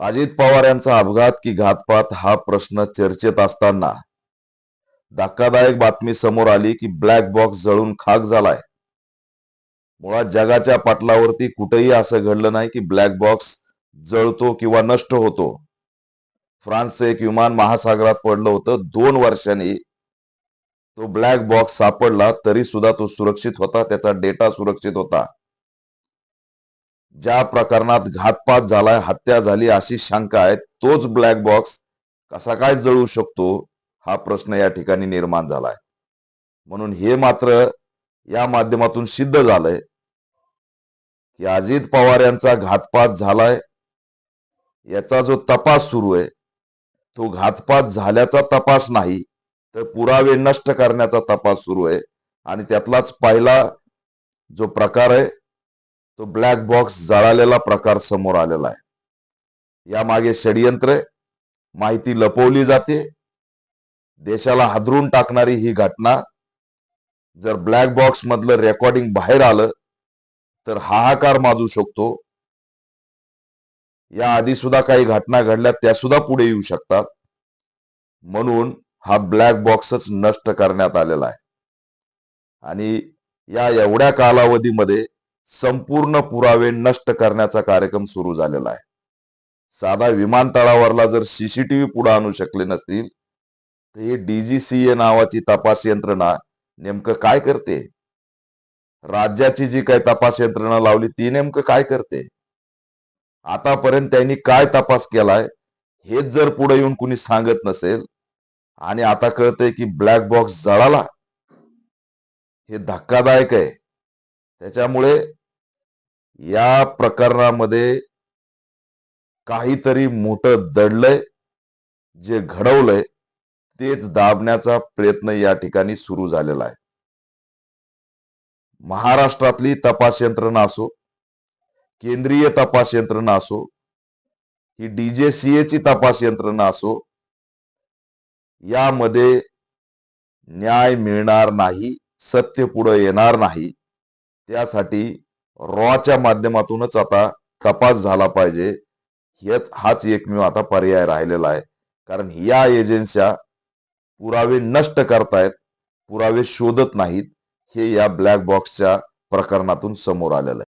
अजित पवार यांचा अपघात की घातपात हा प्रश्न चर्चेत असताना धक्कादायक बातमी समोर आली की ब्लॅक बॉक्स जळून खाक झालाय. मुळात जगाच्या पाटलावरती कुठेही असं घडलं नाही की ब्लॅक बॉक्स जळतो किंवा नष्ट होतो. फ्रान्सचं एक विमान महासागरात पडलं होतं. दोन वर्षांनी तो ब्लॅक बॉक्स सापडला तरी सुद्धा तो सुरक्षित होता त्याचा डेटा सुरक्षित होता. ज्या प्रकरणात घातपात झालाय हत्या झाली अशी शंका आहे तोच ब्लॅक बॉक्स कसा काय जळू शकतो हा प्रश्न या ठिकाणी निर्माण झालाय. म्हणून हे मात्र या माध्यमातून सिद्ध झालंय की अजित पवार यांचा घातपात झालाय याचा जो तपास सुरू आहे तो घातपात झाल्याचा तपास नाही तर पुरावे नष्ट करण्याचा तपास सुरू आहे. आणि त्यातलाच पहिला जो प्रकार आहे तो ब्लॅक बॉक्स जळालेला प्रकार समोर आलेला आहे. यामागे षडयंत्र माहिती लपवली जाते. देशाला हादरून टाकणारी ही घटना जर ब्लॅक बॉक्स मधलं रेकॉर्डिंग बाहेर आलं तर हाहाकार माजू शकतो. या आधी सुद्धा काही घटना घडल्या त्या सुद्धा पुढे येऊ शकतात. म्हणून हा ब्लॅक बॉक्सच नष्ट करण्यात आलेला आहे. आणि या एवढ्या कालावधीमध्ये संपूर्ण पुरावे नष्ट करण्याचा कार्यक्रम सुरू झालेला आहे. साधा विमानतळावरला जर सीसीटीव्ही पुढे आणू शकले नसतील तर हे डीजीसीए नावाची तपास यंत्रणा नेमकं काय करते? राज्याची जी काही तपास यंत्रणा लावली ती नेमकं काय करते? आतापर्यंत त्यांनी काय तपास केलाय हेच जर पुढे येऊन कुणी सांगत नसेल आणि आता कळतंय की ब्लॅक बॉक्स जळाला हे धक्कादायक आहे. त्याच्यामुळे या प्रकरणामध्ये काहीतरी मोठं दडलंय जे घडवलंय तेच दाबण्याचा प्रयत्न या ठिकाणी सुरू झालेला आहे. महाराष्ट्रातली तपास यंत्रणा असो केंद्रीय तपास यंत्रणा असो ही डीजेसीए ची तपास यंत्रणा असो यामध्ये न्याय मिळणार नाही सत्य पुढे येणार नाही. त्यासाठी रॉच्या माध्यमातूनच आता तपास झाला पाहिजे. हेच हाच एकमेव आता पर्याय राहिलेला आहे. कारण या एजन्स्या पुरावे नष्ट करतायत पुरावे शोधत नाहीत. हे या ब्लॅक बॉक्सच्या प्रकरणातून समोर आलेलं आहे.